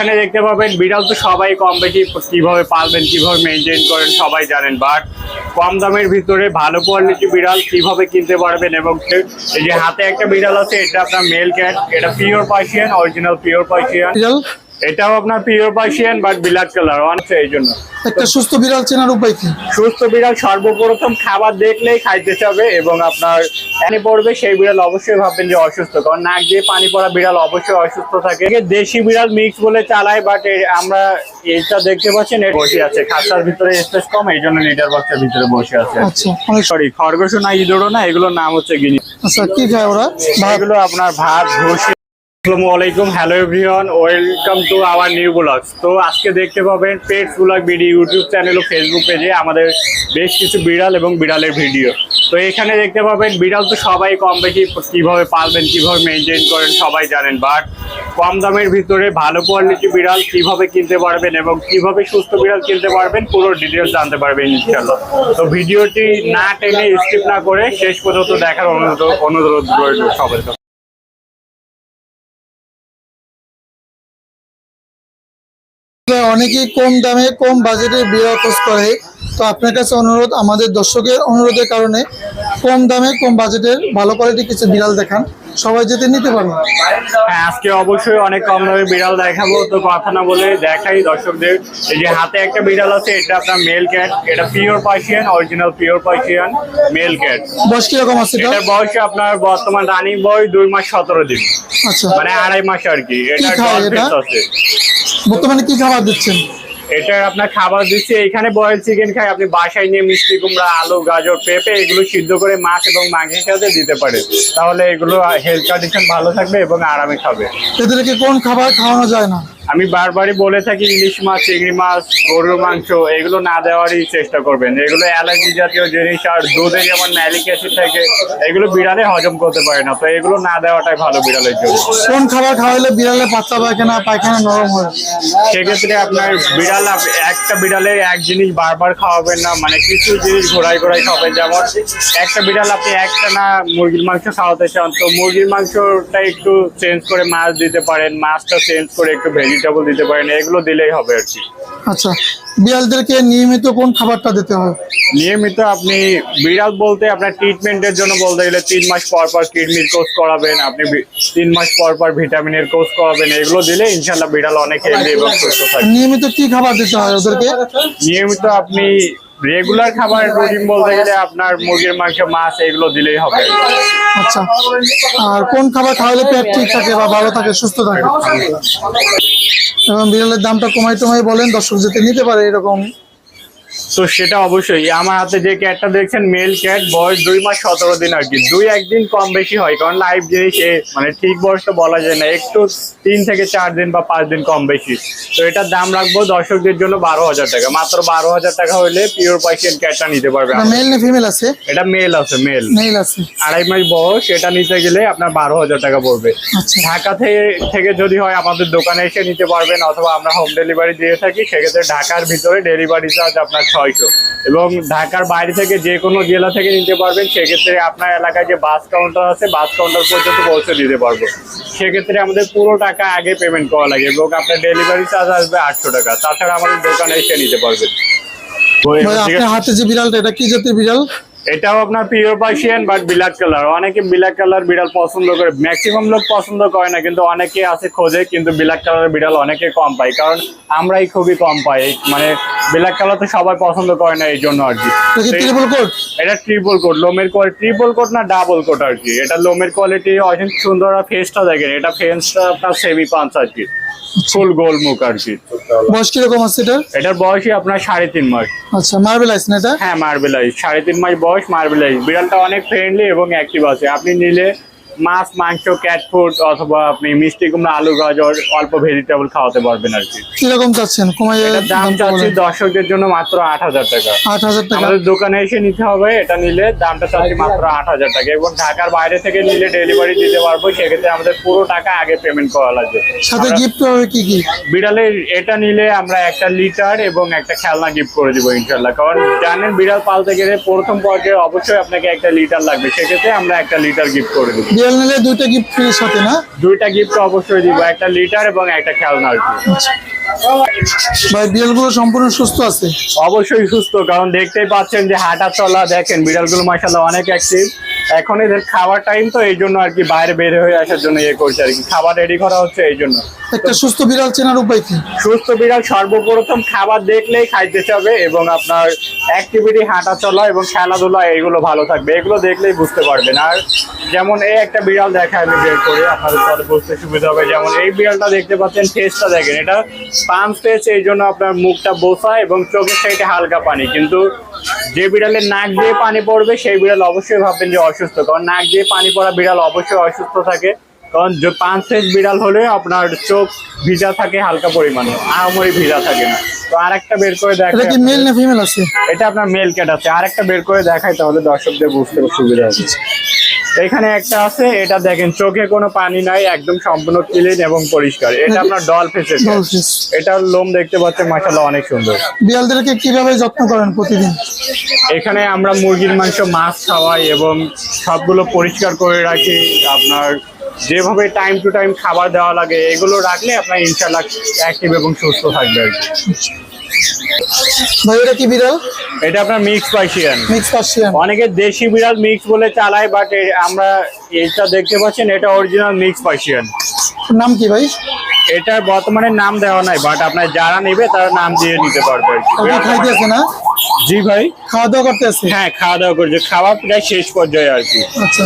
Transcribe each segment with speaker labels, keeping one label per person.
Speaker 1: এখানে দেখতে পাবেন, বিড়াল তো সবাই কম বেশি কীভাবে পালবেন, কীভাবে মেনটেন করেন সবাই জানেন। বাট কম দামের ভিতরে ভালো কোয়ালিটি বিড়াল কীভাবে কিনতে পারবেন এবং এই যে হাতে একটা বিড়াল আছে, এটা আপনার মেল ক্যাট এটা pure Persian original pure Persian এটাও আপনার pure Persian but black colour অনেক এই জন্য।
Speaker 2: একটা সুস্থ বিড়াল চেনার উপায় কি?
Speaker 1: সুস্থ বিড়াল সর্বপ্রথম খাবার দেখলেই খাইতে চাবে এবং আপনার পানি পড়বে সেই বিড়াল অবশ্যই ভাববেন যে অসুস্থ কারণ নাক দিয়ে পানি পড়া বিড়াল অবশ্যই অসুস্থ থাকে। দেশি বিড়াল মিক্স বলে চালায় বাট আমরা এটা দেখতে পাচ্ছেন বসে আছে। খাঁচার ভিতরে স্পেস কম এই জন্য লিটার বক্সের ভিতরে বসে আছে।
Speaker 2: আচ্ছা
Speaker 1: সরি খরগোশ না ইঁদুরও না এগুলোর নাম হচ্ছে গিনি।
Speaker 2: আচ্ছা কি খায় ওরা?
Speaker 1: এগুলো আপনার ভাত ভুসি আসসালামু আলাইকুম। Hello everyone welcome to our new blogs তো আজকে দেখতে পাবেন pets blog video YouTube channel ও ফেসবুক পেজে আমাদের বেশ কিছু বিড়াল এবং বিড়ালের ভিডিও তো এখানে দেখতে পাবেন, বিড়াল তো সবাই কম বেশি কীভাবে পালবেন, কীভাবে মেনটেন করেন সবাই জানেন। বাট কম দামের ভিতরে ভালো কোয়ালিটি বিড়াল কীভাবে কিনতে পারবেন এবং কীভাবে সুস্থ বিড়াল কিনতে পারবেন, পুরো ডিটেলস জানতে পারবেন ইনশাল্লাহ তো ভিডিওটি না টেনে স্কিপ না করে শেষ পর্যন্ত দেখার অনুরোধ অনুরোধ রইল সবার
Speaker 2: অনেকেই কম দামে, কম বাজেটে বিড়াল খোঁজ করে। তো আপনার কাছে অনুরোধ, আমাদের দর্শকের অনুরোধের কারণে কম দামে, কম বাজেটের ভালো কোয়ালিটি কিছু বিড়াল দেখান। সবাই যেতে নিতে পারবে
Speaker 1: হ্যাঁ আজকে অবশ্যই অনেক কম দামে বিড়াল দেখাবো তো কথা না বলে দেখাই দর্শকদের। এই যে হাতে একটা বিড়াল আছে এটা আপনার মেল ক্যাট এটা pure Persian original pure Persian male cat
Speaker 2: বয়স কীরকম আছে এটা?
Speaker 1: বয়স আপনার বর্তমান রানিং বয়স দুই মাস সতেরো দিন।
Speaker 2: আচ্ছা।
Speaker 1: মানে আড়াই মাস আর কি এটা
Speaker 2: এটা?
Speaker 1: আছে।
Speaker 2: বর্তমানে কি খাবার দিচ্ছেন?
Speaker 1: এটা আপনার খাবার দিচ্ছি এখানে বয়েল চিকেন খাই, আপনি বাসায় নিয়ে মিষ্টি কুমড়া, আলু, গাজর, পেঁপে, এগুলো সিদ্ধ করে মাছ এবং মাংসের সাথে দিতে পারে। তাহলে এগুলো হেলথ কন্ডিশন ভালো থাকবে এবং আরামে খাবে।
Speaker 2: এদেরকে কোন খাবার খাওয়ানো যায় না?
Speaker 1: আমি বারবারই বলে থাকি ইলিশ মাছ চিংড়ি মাছ গরুর মাংস এগুলো না দেওয়ারই চেষ্টা করবেন। এগুলো অ্যালার্জি জাতীয় জিনিস আর দুধে যেমন ম্যালিক অ্যাসিড থাকে এগুলো বিড়ালে হজম করতে পারে না। তো এগুলো না দেওয়াটাই ভালো বিড়ালের জন্য।
Speaker 2: কোন খাবার খাওয়াইলে বিড়ালে বাচ্চা পায়খানা পায়খানা নরম হয়?
Speaker 1: সেক্ষেত্রে আপনার বিড়াল একটা বিড়ালে এক জিনিস বারবার খাওয়াবেন না মানে কিছু জিনিস ঘোরাই ঘোরাই খাওয়াবেন। যেমন একটা বিড়াল আপনি একটা না মুরগির মাংস খাওয়াতে চান তো মুরগির মাংসটা একটু চেঞ্জ করে মাছ দিতে পারেন মাছটা চেঞ্জ করে একটু ভেজিটেবল দিতে পারেন এগুলো দিলেই হবে আর কি।
Speaker 2: আচ্ছা বিড়ালদেরকে নিয়মিত কোন খাবারটা দিতে হয়
Speaker 1: নিয়মিত আপনি বিড়াল বলতে আপনার ট্রিটমেন্টের জন্য বলতে গেলে তিন মাস পর পর কিডনির কোর্স করাবেন আপনি তিন মাস পর পর ভিটামিনের কোর্স করাবেন এগুলো দিলে ইনশাল্লাহ বিড়াল অনেক হেলদি এবং সুস্থ থাকবে
Speaker 2: নিয়মিত কি খাবার দিতে হয় ওদেরকে?
Speaker 1: নিয়মিত আপনি রেগুলার খাবার রুটিন বলতে গেলে আপনার মুরগির মাংস মাছ এগুলো দিলেই হবে।
Speaker 2: আচ্ছা। আর কোন খাবার খাওয়ালে পেট ঠিক থাকে বা ভালো থাকে সুস্থ থাকে? এবং বিড়ালের দামটা কমাই তোমায় বলেন দর্শক যেতে নিতে পারে এরকম
Speaker 1: তো সেটা অবশ্যই। আমার হাতে যে ক্যাটটা দেখছেন মেল ক্যাট বয়স দুই মাস সতেরো দিন আর কি। দুই একদিন কম বেশি হয় কারণ লাইভ জিনিস মানে ঠিক বয়সটা বলা যায় না একটু তিন থেকে চার দিন বা পাঁচ দিন কম বেশি। তো এটার দাম রাখব দর্শকদের জন্য বারো হাজার টাকা। মাত্র বারো হাজার টাকা হলে পিওর পার্সিয়ান ক্যাটটা নিতে পারবে
Speaker 2: মেল না ফিমেল আছে?
Speaker 1: এটা মেল আছে মেল
Speaker 2: মেল আছে।
Speaker 1: আড়াই মাস বয়স এটা নিতে গেলে আপনার বারো হাজার টাকা পড়বে।
Speaker 2: আচ্ছা।
Speaker 1: ঢাকা থেকে থেকে যদি হয় আমাদের দোকানে এসে নিতে পারবেন অথবা আমরা হোম ডেলিভারি দিয়ে থাকি সেক্ষেত্রে ঢাকার ভিতরে ডেলিভারি চার্জ আপনার ছয়শো। এবং ঢাকার বাইরে থেকে যে কোনো জেলা থেকে নিতে পারবেন সেক্ষেত্রে আপনার এলাকায় যে বাস কাউন্টার আছে বাস কাউন্টার পর্যন্ত পৌঁছে দিতে পারব। সেক্ষেত্রে আমাদের পুরো টাকা আগে পেমেন্ট করা লাগে এবং আপনার ডেলিভারি চার্জ আসবে আটশো টাকা। তাছাড়া আমাদের দোকানে এসে নিতে পারবেন। তো
Speaker 2: ভাই
Speaker 1: এবার ঠিক
Speaker 2: আপনার হাতে যে বিড়ালটা এটা কি জাতের বিড়াল?
Speaker 1: এটাও আপনার pure Persian but black colour অনেকে ব্ল্যাক কালার বিড়াল পছন্দ করে ম্যাক্সিমাম লোক পছন্দ করে না কিন্তু অনেকে আছে খোঁজে কিন্তু ব্ল্যাক কালার বিড়াল অনেকে কম পাই কারণ আমরাই খুবই কম পাই মানে ব্ল্যাক কালার তো সবাই পছন্দ করে না এই জন্য আর কি।
Speaker 2: ট্রিপল কোট
Speaker 1: এটা ট্রিপল কোট লোমের কোয়ালিটি ট্রিপল কোট না ডাবল কোট আর কি। এটা লোমের কোয়ালিটি অনেক সুন্দর আর ফেসটা দেখেন এটা ফেসটা আপনার সেমি পাঁচ আর কি। ফুল গোল মুখ আর কি।
Speaker 2: বয়স কীরকম আছে এটা?
Speaker 1: এটার বয়সই আপনার সাড়ে তিন মাস।
Speaker 2: আচ্ছা মার্বেল আইস না এটা?
Speaker 1: হ্যাঁ মার্বেলাইজ সাড়ে তিন মাস বয়স মার্বেলাইজ বিড়ালটা অনেক ফ্রেন্ডলি এবং অ্যাক্টিভ আছে। আপনি নিলে মাছ মাংস ক্যাট ফুড অথবা আপনি মিষ্টি কুমড়া আলু গাজর অল্প ভেজিটেবল খাওয়াতে পারবেন আর কি।
Speaker 2: কীরকম চাচ্ছেন? কমাই
Speaker 1: দাম চাচ্ছি দর্শকদের জন্য মাত্র আট হাজার টাকা।
Speaker 2: আট হাজার টাকা?
Speaker 1: আমাদের দোকানে এসে নিতে হবে এটা নিলে দামটা চাচ্ছি মাত্র আট হাজার টাকা। এবং ঢাকার বাইরে থেকে নিলে ডেলিভারি দিতে পারব সেক্ষেত্রে আমাদের পুরো টাকা আগে পেমেন্ট করা লাগবে।
Speaker 2: সাথে গিফট হবে কি কি?
Speaker 1: বিড়ালের এটা নিলে আমরা একটা লিটার এবং একটা খেলনা গিফট করে দিব ইনশাল্লাহ কারণ জানেন বিড়াল পালতে গেলে প্রথম পর্যায়ে অবশ্যই আপনাকে একটা লিটার লাগবে সেক্ষেত্রে আমরা একটা লিটার গিফট করে দেবো।
Speaker 2: নিলে দুইটা গিফট ফ্রি সাথে না?
Speaker 1: দুইটা গিফট অবশ্যই দিব একটা লিটার এবং একটা খেলনা
Speaker 2: ভাই বিড়ালগুলো সম্পূর্ণ সুস্থ আছে?
Speaker 1: অবশ্যই সুস্থ কারণ দেখতেই পাচ্ছেন যে হাঁটা চলা দেখেন বিড়ালগুলো মাসাল্লাহ অনেক অ্যাক্টিভ এখন এদের খাওয়ার টাইম তো এই জন্য আর কি বাইরে বের হয়ে আসার জন্য ইয়ে করছে আর কি। খাবার রেডি করা হচ্ছে এই জন্য।
Speaker 2: একটা সুস্থ বিড়াল চেনার উপায় কি?
Speaker 1: সুস্থ বিড়াল সর্বপ্রথম খাবার দেখলেই খাইতে চাবে এবং আপনার অ্যাক্টিভিটি হাঁটা চলা এবং খেলাধুলা এইগুলো ভালো থাকবে। এগুলো দেখলেই বুঝতে পারবেন। আর যেমন এই একটা বিড়াল দেখা আমি বের করে আপনাদের পরে বুঝতে সুবিধা হবে। যেমন এই বিড়ালটা দেখতে পাচ্ছেন ফেসটা দেখেন। এটা পাঁচ ফেস এই জন্য আপনার মুখটা বোসা এবং চোখের সাইডে হালকা পানি। কিন্তু যে বিড়ালের নাক দিয়ে পানি পড়বে সেই বিড়াল অবশ্যই ভাববেন যে অসুস্থ। কারণ নাক দিয়ে পানি পড়া বিড়াল অবশ্যই অসুস্থ থাকে। কারণ পাঁচ সেজ বিড়াল হলে আপনার চোখ ভিজা থাকে হালকা পরিমাণে আহামরি ভিজা থাকে না। তো আরেকটা বের করে
Speaker 2: এটা কি মেল না ফিমেল আছে?
Speaker 1: এটা আপনার মেল ক্যাট আছে। আরেকটা বের করে দেখাই তাহলে দর্শকদের বুঝতে সুবিধা হবে। এখানে একটা আছে এটা দেখেন চোখে কোনো পানি নাই একদম সম্পূর্ণ ক্লিন এবং পরিষ্কার। এটা আপনার ডল ফেসের
Speaker 2: Doll-face।
Speaker 1: এটার লোম দেখতে পাচ্ছেন মাসাল্লাহ অনেক সুন্দর।
Speaker 2: বিড়ালদেরকে কীভাবে যত্ন করেন প্রতিদিন?
Speaker 1: এখানে আমরা মুরগির মাংস মাছ খাওয়াই এবং সবগুলো পরিষ্কার করে রাখি। আপনার যেভাবে টাইম টু টাইম খাবার দেওয়া লাগে এগুলো রাখলে আপনার ইনশাল্লাহ অ্যাক্টিভ এবং সুস্থ থাকবে আর কি।
Speaker 2: ভাই এটা কি বিড়াল?
Speaker 1: এটা আপনার মিক্স পাইসিয়ান
Speaker 2: মিক্স পার্সিয়ান
Speaker 1: অনেকে দেশি বিড়াল মিক্স বলে চালায় বাট আমরা এটা দেখতে পাচ্ছেন এটা অরিজিনাল মিক্স পার্সিয়ান
Speaker 2: নাম কি ভাই?
Speaker 1: এটার বর্তমানে নাম দেওয়া নাই বাট আপনার যারা নেবে তারা নাম দিয়ে নিতে পারবে। আর কি।
Speaker 2: ওকে না?
Speaker 1: জি ভাই।
Speaker 2: খাওয়া দাওয়া করতে আছে?
Speaker 1: হ্যাঁ খাওয়া দাওয়া করছে খাওয়া প্রায় শেষ পর্যায়ে আর কি।
Speaker 2: আচ্ছা।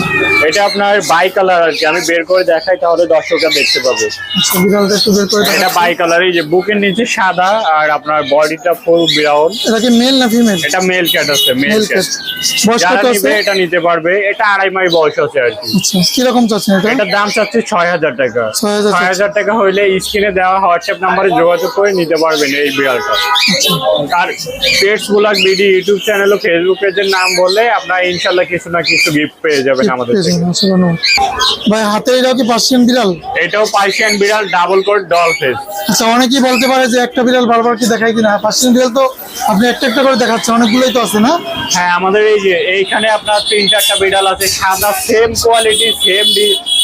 Speaker 1: এটা আপনার বাই কালার আর কি। আমি বের করে দেখাই তাহলে দর্শকরা দেখতে পাবে।
Speaker 2: আচ্ছা বিড়ালটা একটু বের করে
Speaker 1: এটা বাই কালার এই যে বুকের নিচে সাদা আর আপনার বডিটা ফুল ব্রাউন
Speaker 2: এটা কি মেল না ফিমেল
Speaker 1: এটা মেল ক্যাট আছে মেল ক্যাট
Speaker 2: বয়স কত আছে?
Speaker 1: এটা নিতে পারবে। এটা আড়াই মাস বয়স আছে আর কি।
Speaker 2: আচ্ছা কীরকম চাচ্ছেন এটা?
Speaker 1: এটার দাম চাচ্ছে ছয় হাজার টাকা।
Speaker 2: 6,000
Speaker 1: ছয় হাজার টাকা হইলে স্ক্রিনে দেওয়া হোয়াটসঅ্যাপ নাম্বারে যোগাযোগ করে নিতে পারবেন এই বিড়ালটা। আর pets blog BD YouTube channel ও ফেসবুক পেজের নাম বললে আপনার ইনশাল্লাহ কিছু না কিছু গিফট পেয়ে যাবেন আমাদের থেকে।
Speaker 2: ভাই হাতে এটাও কি পার্সিয়ান বিড়াল?
Speaker 1: এটাও পার্সিয়ান বিড়াল ডাবল কোট ডল ফেস
Speaker 2: আচ্ছা অনেকেই বলতে পারে যে একটা বিড়াল বারবার কি দেখায় কিনা। পার্সিয়ান বিড়াল তো আপনি একটা একটা করে দেখাচ্ছেন অনেকগুলোই তো আছে না?
Speaker 1: হ্যাঁ আমাদের এই যে এইখানে আপনার তিন চারটা বিড়াল আছে সাদা সেম কোয়ালিটি সেম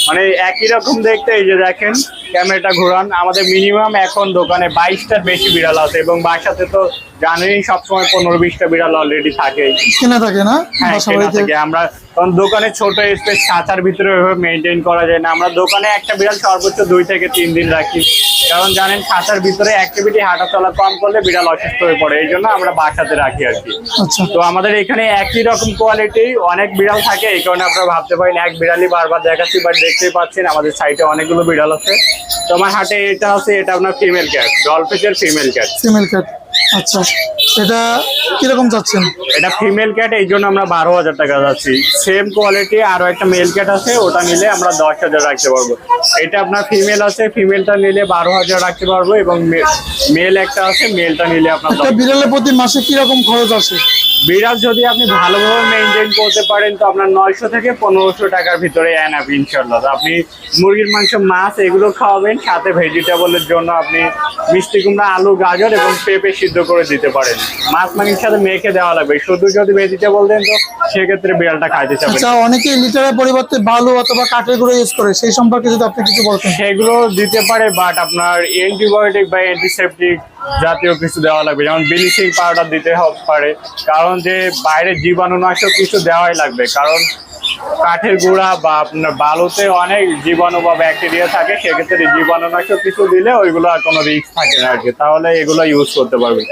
Speaker 1: মানে একই রকম দেখতে এই যে দেখেন ক্যামেরাটা ঘোরান। আমাদের মিনিমাম এখন দোকানে বাইশটার বেশি বিড়াল আছে এবং বাসাতে তো জানেনই সবসময় পনেরো বিশটা বিড়াল অলরেডি থাকে
Speaker 2: কেনা থাকে না?
Speaker 1: হ্যাঁ কেনা থাকে। আমরা কারণ দোকানে ছোট স্পেস খাঁচার ভিতরে ওইভাবে মেনটেন করা যায় না। আমরা দোকানে একটা বিড়াল সর্বোচ্চ দুই থেকে তিন দিন রাখি। কারণ জানেন খাঁচার ভিতরে অ্যাক্টিভিটি হাঁটা চলা কম করলে বিড়াল অসুস্থ হয়ে পড়ে। এই জন্য আমরা বাসাতে রাখি আর কি।
Speaker 2: আচ্ছা।
Speaker 1: তো আমাদের এখানে একই রকম কোয়ালিটি অনেক বিড়াল থাকে। এই কারণে আপনারা ভাবতে পারেন এক বিড়ালই বারবার দেখাচ্ছি বাট দেখতেই পাচ্ছেন আমাদের সাইডে অনেকগুলো বিড়াল আছে। তো আমার হাটে এটা আছে এটা আপনার ফিমেল ক্যাট ডলফিসের ফিমেল ক্যাট
Speaker 2: ফিমেল ক্যাট আচ্ছা। এটা কীরকম যাচ্ছেন
Speaker 1: এটা ফিমেল ক্যাট এই জন্য আমরা বারো হাজার টাকা যাচ্ছি সেম কোয়ালিটি আরও একটা মেল ক্যাট আছে ওটা নিলে আমরা দশ হাজার রাখতে পারব। এটা আপনার ফিমেল আছে ফিমেলটা নিলে বারো হাজার রাখতে পারব এবং মেল একটা আছে মেলটা নিলে আপনার
Speaker 2: বিড়ালের প্রতি মাসে কীরকম খরচ আসে?
Speaker 1: বিড়াল যদি আপনি ভালোভাবে মেনটেন করতে পারেন তো আপনার নয়শো থেকে পনেরোশো টাকার ভিতরে এনাফ ইনশাল্লাহ আপনি মুরগির মাংস মাছ এগুলো খাওয়াবেন সাথে ভেজিটেবলের জন্য আপনি মিষ্টি কুমড়া আলু গাজর এবং পেঁপে সিদ্ধ করে দিতে পারেন। মাছ মাংসের সাথে মেখে দেওয়া লাগবে। শুধু যদি ভেজিটেবল দেন তো সেক্ষেত্রে বিড়ালটা খাইতে চাবে
Speaker 2: আচ্ছা অনেকে লিটারের পরিবর্তে বালু অথবা কাঠের গুঁড়ো ইউজ করে। সেই সম্পর্কে যদি আপনি কিছু বলতেন।
Speaker 1: সেগুলো দিতে পারে বাট আপনার অ্যান্টিবায়োটিক বা অ্যান্টিসেপটিক জাতীয় কিছু দেওয়া লাগবে। যেমন ব্লিচিং পাউডার দিতে পারে। কারণ যে বাইরে জীবাণুনাশক কিছু দেওয়াই লাগবে। কারণ কাঠের গুঁড়া বা আপনার বালুতে অনেক জীবাণু বা ব্যাকটেরিয়া থাকে সেক্ষেত্রে জীবাণুনাশক কিছু দিলে ওইগুলো আর কোনো রিস্ক থাকে না আর কি তাহলে এগুলো ইউজ করতে পারবে।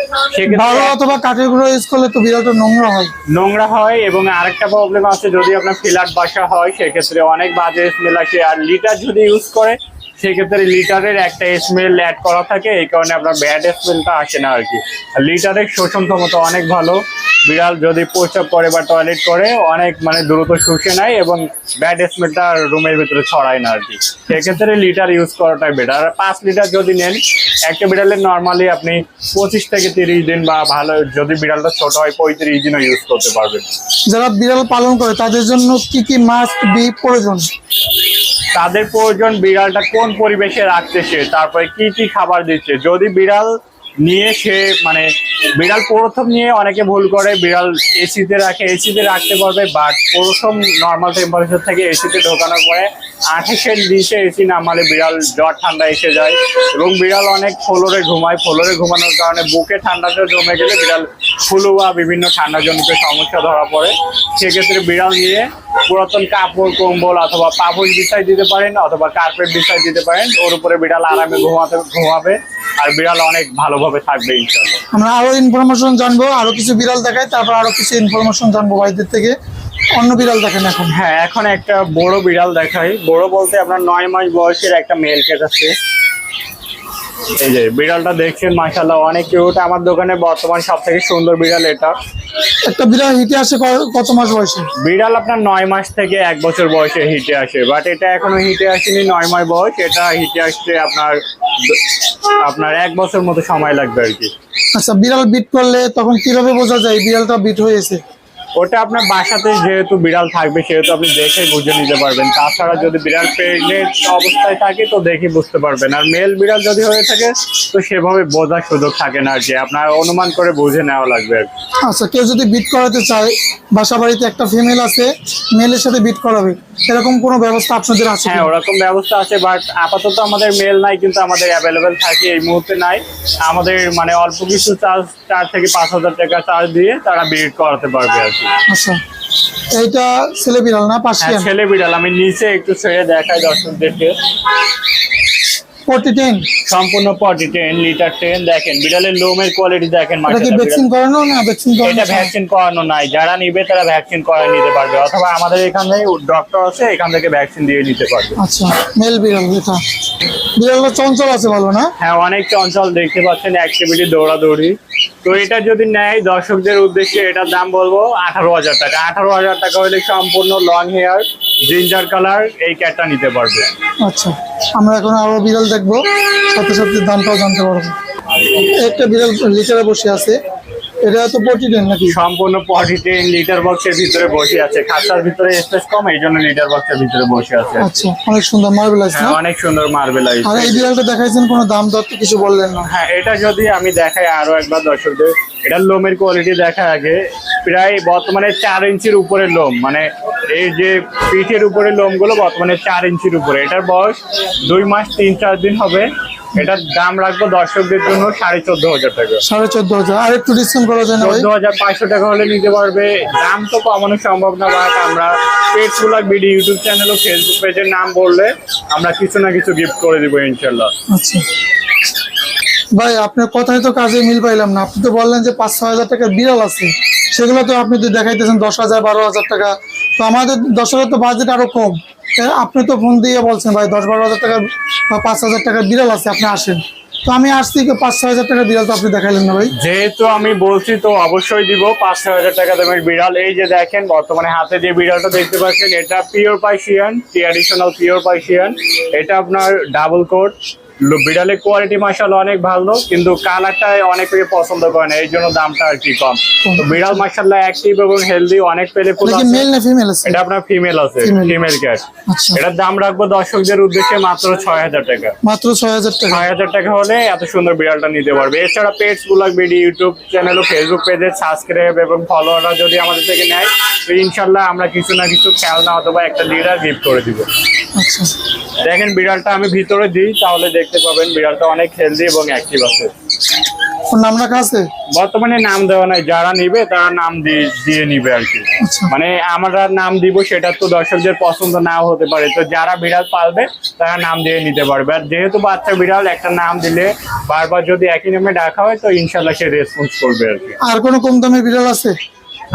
Speaker 2: বালু অথবা কাঠের গুঁড়ো ইউজ করলে তো বিড়ালটা নোংরা হয়।
Speaker 1: নোংরা হয় এবং আরেকটা প্রবলেম আছে যদি আপনার ফ্ল্যাট বাসা হয় সেক্ষেত্রে অনেক বাজে স্মেল আসে। আর লিটার যদি ইউজ করে সেক্ষেত্রে লিটারের একটা স্মেল অ্যাড করা থাকে, এই কারণে আপনার ব্যাড স্মেলটা আসে না আর কি লিটারের শোষণ ক্ষমতা অনেক ভালো। বিড়াল যদি প্রস্রাব করে বা টয়লেট করে, অনেক মানে দ্রুত শুষে নেয় এবং ব্যাড স্মেলটা রুমের ভিতরে ছড়ায় না আর কি সেক্ষেত্রে লিটার ইউজ করাটাই বেটার আর পাঁচ লিটার যদি নেন, একটা বিড়ালের নর্মালি আপনি পঁচিশ থেকে তিরিশ দিন বা ভালো যদি বিড়ালটা ছোট হয়, পঁয়ত্রিশ দিনও ইউজ করতে পারবেন।
Speaker 2: যারা বিড়াল পালন করে, তাদের জন্য কি কি মাস্ট বি প্রয়োজন?
Speaker 1: তাদের প্রয়োজন বিড়ালটা কোন পরিবেশে রাখতেছে তারপরে কি কি খাবার দিচ্ছে? যদি বিড়াল নিয়ে সে মানে বিড়াল প্রথম নিয়ে অনেকে ভুল করে, বিড়াল এসিতে রাখে এসিতে রাখতে পারবে বাট প্রথম নর্মাল টেম্পারেচার থেকে এসিতে ঢোকানোর পরে আঠাশের নিচে এসি নামালে বিড়াল জ্বর ঠান্ডা এসে যায় এবং বিড়াল অনেক ফ্লোরে ঘুমায়। ফ্লোরে ঘুমানোর কারণে বুকে ঠান্ডাটা জমে গেলে বিড়াল ফুলু বা বিভিন্ন ঠান্ডাজনিত সমস্যা ধরা পড়ে। সেক্ষেত্রে বিড়াল নিয়ে পুরাতন কাপড়, কম্বল অথবা পাপড় বিছাই দিতে পারেন অথবা কার্পেট বিছাই দিতে পারেন। ওর উপরে বিড়াল আরামে ঘুমাতে, ঘুমাবে। আর বিড়াল অনেক ভালোভাবে থাকবে
Speaker 2: আমরা আরও ইনফরমেশন জানব আরও কিছু বিড়াল দেখাই তারপর আরও কিছু ইনফরমেশন জানব ভাইদের থেকে। অন্য বিড়াল দেখেন এখন।
Speaker 1: হ্যাঁ এখন একটা বড় বিড়াল দেখাই। বড় বলতে আপনার নয় মাস বয়সের একটা মেল ক্যাট আছে। এই যে বিড়ালটা দেখছেন মাশাল্লাহ অনেক কিউট আমার দোকানে বর্তমান সব থেকে সুন্দর বিড়াল এটা।
Speaker 2: একটা বিড়াল হিটে আসে কত মাস বয়সে?
Speaker 1: বিড়াল আপনার নয় মাস থেকে এক বছর বয়সে হিটে আসে বাট এটা এখনও হিটে আসেনি নয় মাস বয়স। এটা হিটে আসতে আপনার আপনার এক বছর মতো সময় লাগবে আর কি।
Speaker 2: আচ্ছা বিড়াল বিট করলে তখন কীভাবে বোঝা যায় বিড়ালটা বিট হয়েছে?
Speaker 1: ওটা আপনার বাসাতে যেহেতু বিড়াল থাকবে সেহেতু আপনি দেখে বুঝে নিতে পারবেন। তাছাড়া যদি বিড়াল প্রেগনেন্ট অবস্থায় থাকে তো দেখে বুঝতে পারবেন। আর মেল বিড়াল যদি হয়ে থাকে তো সেভাবে বোঝার সুযোগ থাকে না আর কি। আপনার অনুমান করে বুঝে নেওয়া লাগবে
Speaker 2: আচ্ছা কেউ যদি বিট করাতে চায় বাসা বাড়িতে একটা ফিমেল আছে মেলের সাথে বিট করাবে এরকম কোনো ব্যবস্থা আপনাদের আছে
Speaker 1: হ্যাঁ ওরকম ব্যবস্থা আছে বাট আপাতত আমাদের মেল নাই কিন্তু আমাদের অ্যাভেলেবেল থাকে এই মুহূর্তে নাই। আমাদের মানে অল্প কিছু চার্জ চার থেকে পাঁচ হাজার টাকা চার্জ দিয়ে তারা বিড করাতে পারবে আর কি।
Speaker 2: আচ্ছা। এইটা ছেলে বিড়াল না
Speaker 1: হ্যাঁ
Speaker 2: পার্সিয়ান
Speaker 1: ছেলে বিড়াল। আমি নিচে একটু ছেড়ে দেখাই দর্শকদেরকে।
Speaker 2: ফোর্টি টেন
Speaker 1: সম্পূর্ণ পটি টেন লিটার টেন। দেখেন বিড়ালের লোমের কোয়ালিটি দেখেন
Speaker 2: ভ্যাকসিন করানো না ভ্যাকসিন করানো
Speaker 1: এটা ভ্যাকসিন করানো নাই। যারা নিবে তারা ভ্যাকসিন নিতে পারবে। অথবা আমাদের এখানে ডক্টর আছে এখান থেকে ভ্যাকসিন দিয়ে নিতে পারবে।
Speaker 2: আচ্ছা মেল বিড়াল এটা। বিড়ালটা চঞ্চল আছে ভালো না?
Speaker 1: হ্যাঁ অনেক চঞ্চল দেখতে পাচ্ছেন অ্যাক্টিভিটি দৌড়াদৌড়ি। তো এটা যদি নেয় দর্শকদের উদ্দেশ্যে এটার দাম বলব আঠারো হাজার টাকা। আঠারো হাজার টাকা হলে সম্পূর্ণ লং হেয়ার জিঞ্জার কালার এই ক্যাটটা নিতে পারবে।
Speaker 2: আচ্ছা আমরা এখন আরও বিড়াল দেখব, সাথে সাথে দামটাও জানতে পারব। একটা বিড়াল লিটারে বসে আছে। এটা তো ফোর্টি টেন নাকি?
Speaker 1: সম্পূর্ণ পটি টেন লিটার বক্সের ভিতরে বসে আছে। খাঁচার ভিতরে স্পেস কম এই জন্য লিটার বক্সের ভিতরে বসে আছে।
Speaker 2: আচ্ছা অনেক সুন্দর মার্বেলাইজ না?
Speaker 1: হ্যাঁ অনেক সুন্দর মার্বেল
Speaker 2: আর এই বিড়ালটা দেখাইছেন কোনো দাম দর তো কিছু বললেন না।
Speaker 1: হ্যাঁ এটা যদি আমি দেখাই আরও একবার দর্শকদের এটার লোমের কোয়ালিটি দেখা আগে প্রায় বর্তমানে চার ইঞ্চির উপরে লোম মানে এই যে পিঠের উপরে লোমগুলো বর্তমানে চার ইঞ্চির উপরে। এটার বয়স দুই মাস তিন চার দিন হবে। এটার দাম রাখব দর্শকদের জন্য সাড়ে চোদ্দ হাজার টাকা।
Speaker 2: সাড়ে চোদ্দ হাজার। আর একটু ডিসকাউন্ট করা যায়
Speaker 1: চোদ্দ হাজার পাঁচশো টাকা হলে নিতে পারবে। দাম তো কমানো সম্ভব না বাট আমরা পেট ফুলাক বিডি ইউটিউব চ্যানেল ও ফেসবুক পেজের নাম বললে আমরা কিছু না কিছু গিফট করে দিব ইনশাল্লাহ।
Speaker 2: আচ্ছা। ভাই আপনার কথায় তো কাজে মিল পাইলাম না। আপনি তো বললেন যে পাঁচ ছয় হাজার টাকার বিড়াল আছে। সেগুলো তো আপনি তো দেখাইতেছেন দশ হাজার বারো হাজার টাকা। তো আমাদের দশ হাজার তো বাজেট আরও কম। আপনি তো ফোন দিয়ে বলছেন, ভাই, দশ বারো হাজার টাকা পাঁচ হাজার টাকার বিড়াল আছে, আপনি আসেন। তো আমি আসছি পাঁচ ছয় হাজার টাকা বিড়াল তো আপনি দেখাইলেন না, ভাই?
Speaker 1: যেহেতু আমি বলছি, তো অবশ্যই দিব। পাঁচ ছয় হাজার টাকা দামের বিড়াল। এই যে দেখেন, বর্তমানে হাতে যে বিড়ালটা দেখতে পাচ্ছেন, এটা pure Persian traditional pure Persian এটা আপনার ডাবল কোট বিড়ালের কোয়ালিটি মাসাল অনেক ভালো কিন্তু কালারটা অনেকে পছন্দ করে না এই জন্য দামটা আর কি কম। তো বিড়াল মাসাল্লাহ অ্যাক্টিভ এবং হেলদি অনেক পেলে ফুল
Speaker 2: মেল না ফিমেল আছে?
Speaker 1: এটা আপনার ফিমেল আছে ফিমেল ক্যাট
Speaker 2: আচ্ছা।
Speaker 1: এটার দাম রাখব দর্শকদের উদ্দেশ্যে মাত্র ছয় হাজার টাকা।
Speaker 2: মাত্র ছয় হাজার টাকা।
Speaker 1: ছয় হাজার টাকা হলে এত সুন্দর বিড়ালটা নিতে পারবে। এছাড়া pets blog BD YouTube channel ও ফেসবুক পেজে সাবস্ক্রাইব এবং ফলোয়াররা যদি আমাদের থেকে নেয় তো ইনশাল্লাহ আমরা কিছু না কিছু খেলনা অথবা একটা লিডার গিফট করে দিব।
Speaker 2: আচ্ছা।
Speaker 1: দেখেন বিড়ালটা আমি ভিতরে দিই তাহলে দেখতে পাবেন বিড়ালটা অনেক হেলদি এবং অ্যাক্টিভ আছে।
Speaker 2: নাম রাখা আছে?
Speaker 1: বর্তমানে নাম দেওয়া নাই যারা নিবে তারা নাম দিয়ে নিবে আর কি।
Speaker 2: আচ্ছা।
Speaker 1: মানে আমরা নাম দিব সেটা তো দর্শকদের পছন্দ নাও হতে পারে। তো যারা বিড়াল পালবে তারা নাম দিয়ে নিতে পারবে। আর যেহেতু বাচ্চা বিড়াল একটা নাম দিলে বারবার যদি একই নামে ডাকা হয় তো ইনশাল্লাহ সে রেসপন্স করবে আর কি।
Speaker 2: আর কোনো কম দামে বিড়াল আছে?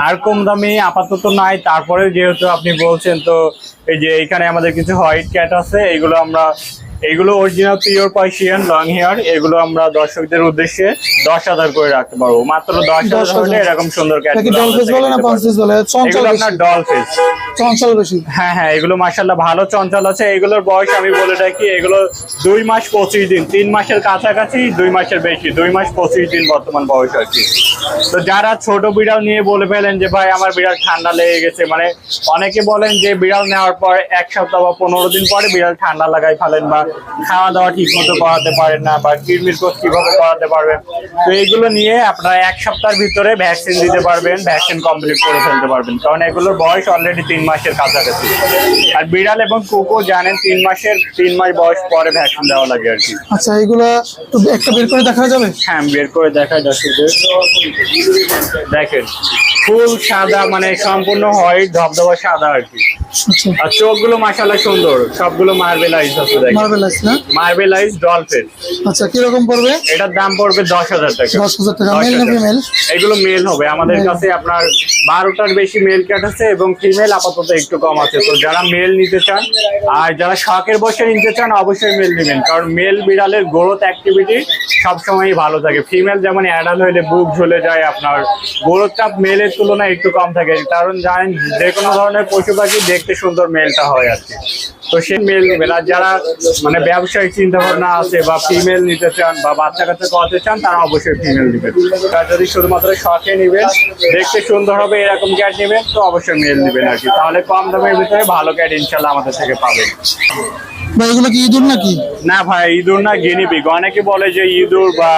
Speaker 1: আর কম দামি আপাতত নাই। তারপরে যেহেতু আপনি বলছেন, তো এই যে এখানে আমাদের কিছু হোয়াইট ক্যাট আছে এইগুলো আমরা এগুলো original pure Persian long hair এগুলো আমরা দর্শকদের উদ্দেশ্যে দশ হাজার করে রাখতে পারব। মাত্র দশ হাজার হলে এরকম সুন্দর আপনার ডল ফেস
Speaker 2: চঞ্চল বেশি।
Speaker 1: হ্যাঁ হ্যাঁ এগুলো মাসাল্লাহ ভালো চঞ্চল আছে। এগুলোর বয়স আমি বলে রাখি এগুলো দুই মাস পঁচিশ দিন তিন মাসের কাছাকাছি দুই মাসের বেশি দুই মাস পঁচিশ দিন বর্তমান বয়স আর কি। তো যারা ছোট বিড়াল নিয়ে বলে ফেলেন যে ভাই আমার বিড়াল ঠান্ডা লেগে গেছে মানে অনেকে বলেন যে বিড়াল নেওয়ার পর এক সপ্তাহ বা পনেরো দিন পরে বিড়াল ঠান্ডা লাগাই ফেলেন বা খাওয়া দাওয়া ঠিক মতো করাতে পারেন না বা কিডনির কোর্স কীভাবে করাতে পারবেন। তো এইগুলো নিয়ে আপনারা এক সপ্তাহের ভিতরে ভ্যাকসিন দিতে পারবেন ভ্যাকসিন কমপ্লিট করে ফেলতে পারবেন। কারণ এগুলোর বয়স অলরেডি তিন মাসের কাছাকাছি। আর বিড়াল এবং কুকু জানেন তিন মাসের তিন মাস বয়স পরে ভ্যাকসিন দেওয়া লাগে আর কি।
Speaker 2: আচ্ছা এইগুলা তো একটা বের করে দেখা যাবে?
Speaker 1: হ্যাঁ বের করে দেখাই দর্শকদের দেখেন ফুল সাদা মানে সম্পূর্ণ হয় ধবধবা সাদা আর কি।
Speaker 2: আচ্ছা।
Speaker 1: আর চোখগুলো মাসাল্লাহ সুন্দর সবগুলো মার্বেলাইজ আছে দেখেন।
Speaker 2: মার্বেল আছে না?
Speaker 1: মার্বেলাইজ ডলফিন
Speaker 2: আচ্ছা কীরকম পড়বে?
Speaker 1: এটার দাম পড়বে দশ হাজার টাকা।
Speaker 2: দশ হাজার টাকা মেল না ফিমেল
Speaker 1: এগুলো মেল হবে। আমাদের কাছে আপনার বারোটার বেশি মেল ক্যাট আছে এবং ফিমেল আপাতত একটু কম আছে। তো যারা মেল নিতে চান আর যারা শখের বসে নিতে চান অবশ্যই মেল নেবেন। কারণ মেল বিড়ালের গ্রোথ অ্যাক্টিভিটি সবসময়ই ভালো থাকে। ফিমেল যেমন অ্যাডাল হইলে বুক ঝুলে যায় আপনার গ্রোথটা মেলের তুলনায় একটু কম থাকে। কারণ জানেন যে কোনো ধরনের পশু পাখি দেখতে সুন্দর মেলটা হয় আর কি। তো সে মেল নেবেন আর যারা মানে ব্যবসায়িক চিন্তা ভাবনা আছে বা ফিমেল নিতে চান বা বাচ্চা কাচ্চা করাতে চান তারা অবশ্যই ফিমেল নেবেন। আর যদি শুধুমাত্র শখে নেবেন দেখতে সুন্দর হবে এরকম ক্যাট নেবেন তো অবশ্যই মেল নেবেন আর কি। তাহলে কম দামের ভিতরে ভালো ক্যাট ইনশাল্লাহ আমাদের থেকে পাবেন।
Speaker 2: বা এগুলো কি ইঁদুর নাকি?
Speaker 1: না ভাই ইঁদুর না গিনিপিগ অনেকে বলে যে ইঁদুর বা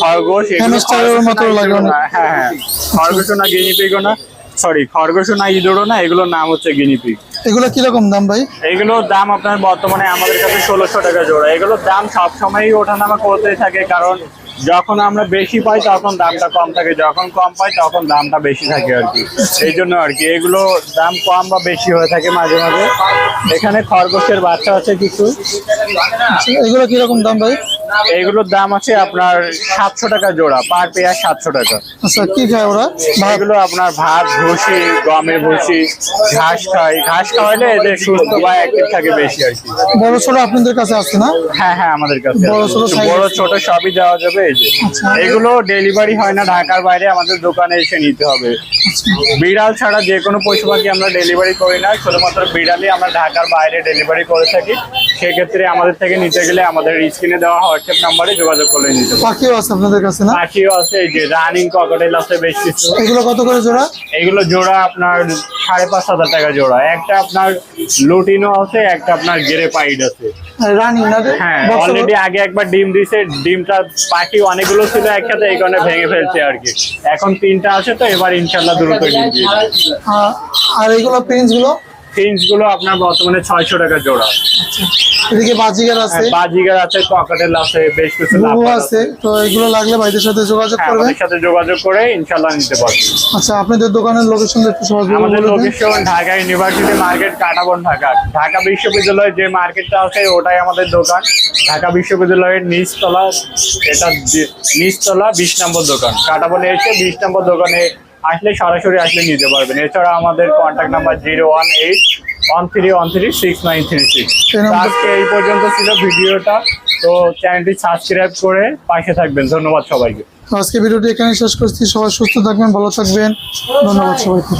Speaker 1: খরগোশ এগুলো
Speaker 2: মতো
Speaker 1: না,
Speaker 2: লাগে
Speaker 1: না। হ্যাঁ হ্যাঁ খরগোশ না গিনিপিগও না। সরি খরগোশ না ইঁদুরও না এগুলোর নাম হচ্ছে গিনিপিগ
Speaker 2: এগুলো কীরকম দাম ভাই?
Speaker 1: এগুলোর দাম আপনার বর্তমানে আমাদের কাছে ষোলোশো টাকা জোড়া। এগুলোর দাম সবসময়ই ওঠানামা করতেই থাকে কারণ যখন আমরা বেশি পাই তখন দামটা কম থাকে। যখন কম পাই তখন দামটা বেশি থাকে আর কি। এই জন্য আর কি এগুলো দাম কম বা বেশি হয়ে থাকে মাঝে মাঝে। এখানে খরগোশের বাচ্চা আছে কিছু।
Speaker 2: এগুলো কীরকম দাম ভাই?
Speaker 1: এগুলোর দাম আছে আপনার সাতশো টাকা জোড়া পার পেয়ার সাতশো টাকা।
Speaker 2: আচ্ছা কি খায় ওরা? ভাত?
Speaker 1: এগুলো আপনার ভাত ভুসি গমের ভুসি ঘাস খায়। ঘাস খাওয়াইলে এদের সুস্থ বা অ্যাক্টিভ থাকে বেশি আর কি।
Speaker 2: বড় ছোট আপনাদের কাছে আছে না?
Speaker 1: হ্যাঁ হ্যাঁ আমাদের কাছে
Speaker 2: বড় ছোট
Speaker 1: বড় ছোট সবই দেওয়া যাবে এই যে।
Speaker 2: আচ্ছা।
Speaker 1: এগুলো ডেলিভারি হয় না ঢাকার বাইরে আমাদের দোকানে এসে নিতে হবে। বিড়াল ছাড়া যে কোনো পশু পাখি আমরা ডেলিভারি করি না। শুধুমাত্র বিড়ালই আমরা ঢাকার বাইরে ডেলিভারি করে থাকি। সেক্ষেত্রে আমাদের থেকে নিতে গেলে আমাদের স্ক্রিনে দেওয়া হোয়াটসঅ্যাপ নাম্বারে যোগাযোগ করে নিতে
Speaker 2: পাখিও আছে আপনাদের কাছে না?
Speaker 1: পাখিও আছে এই যে রানিং ককটেল আছে বেশ কিছু।
Speaker 2: এগুলো কত করে জোড়া?
Speaker 1: এগুলো জোড়া আপনার সাড়ে পাঁচ হাজার টাকা জোড়া। একটা আপনার লুটিনো আছে একটা আপনার গেরে পাইড আছে
Speaker 2: রানিং না
Speaker 1: হ্যাঁ অলরেডি আগে একবার ডিম দিছে ডিমটা পাখি অনেকগুলো ছিল একসাথে এই কারণে ভেঙে ফেলছে আর কি। এখন তিনটা আছে তো এবার ইনশাল্লাহ দ্রুত ডিম দিয়ে
Speaker 2: আর এগুলো প্রিন্সগুলো? গুলো
Speaker 1: আপনার বর্তমানে ছয়শো টাকা জোড়া।
Speaker 2: এদিকে বাজিগার আছে।
Speaker 1: হ্যাঁ, বাজিগার আছে ককাটেল আছে বেশ কিছু
Speaker 2: আছে। তো এগুলো লাগলে ভাইদের সাথে যোগাযোগ
Speaker 1: হ্যাঁ,
Speaker 2: করবেন।
Speaker 1: আমাদের সাথে যোগাযোগ করে নিতে পারবেন।
Speaker 2: আচ্ছা আপনাদের দোকানের লোকেশন একটু সহজ
Speaker 1: আমাদের location Dhaka university market Katabon Dhaka. Dhaka বিশ্ববিদ্যালয়ের যে মার্কেটটা আছে ওটাই আমাদের দোকান। ঢাকা বিশ্ববিদ্যালয়ের নিচতলা এটা নিচতলা বিশ নম্বর দোকান। কাটাবনে এসে বিশ নম্বর দোকানে আসলে সরাসরি আসলে নিতে পারবেন। এছাড়া আমাদের contact number zero one eight one three one three six nine three six
Speaker 2: এই
Speaker 1: আজকে এই পর্যন্ত ছিল ভিডিওটা। তো চ্যানেলটি সাবস্ক্রাইব করে পাশে থাকবেন। ধন্যবাদ সবাইকে।
Speaker 2: আজকে ভিডিওটি এখানে শেষ করছি। সবাই সুস্থ থাকবেন ভালো থাকবেন। ধন্যবাদ সবাইকে।